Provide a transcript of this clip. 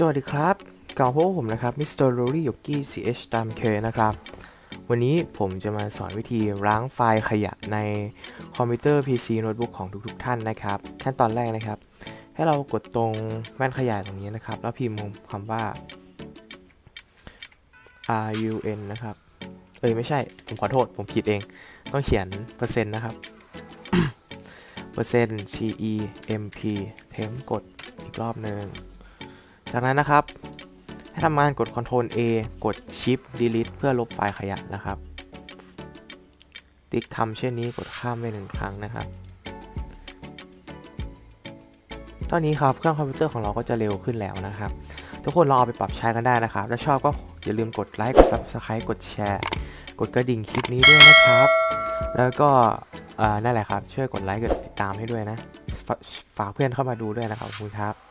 สวัสดีครับกล่าวพบกับผมนะครับมิสเตอร์โรลี่ยกี้ CH ตามเคนะครับ วันนี้ผมจะมาสอนวิธีล้างไฟล์ขยะในคอมพิวเตอร์ PC โน้ตบุ๊กของทุกๆ ท่านนะครับ ขั้นตอนแรกนะครับ ให้เรากดตรงแว่นขยายตรงนี้นะครับ แล้วพิมพ์คำว่า run นะครับ เอ้ยไม่ใช่ ผมขอโทษ ผมผิดเอง ต้องเขียนเปอร์เซ็นต์นะครับ เปอร์เซ็นต์ temp เทมกดอีกรอบหนึ่ง จากนั้นนะครับ ให้ทำงานกด Ctrl A กด Shift Delete เพื่อลบไฟล์ขยะนะครับ ติ๊กทำเช่นนี้กดข้ามไปหนึ่งครั้งนะครับ ตอนนี้ครับเครื่องคอมพิวเตอร์ของเราก็จะเร็วขึ้นแล้วนะครับ ทุกคนลองเอาไปปรับใช้กันได้นะครับ ถ้าชอบก็อย่าลืมกดไลค์กด Subscribe กดแชร์กดกระดิ่งคลิปนี้ด้วยนะครับ แล้วก็อ่านั่นแหละครับ ช่วยกดไลค์กดติดตามให้ด้วยนะ ฝากเพื่อนเข้ามาดูด้วยนะครับคุณครับ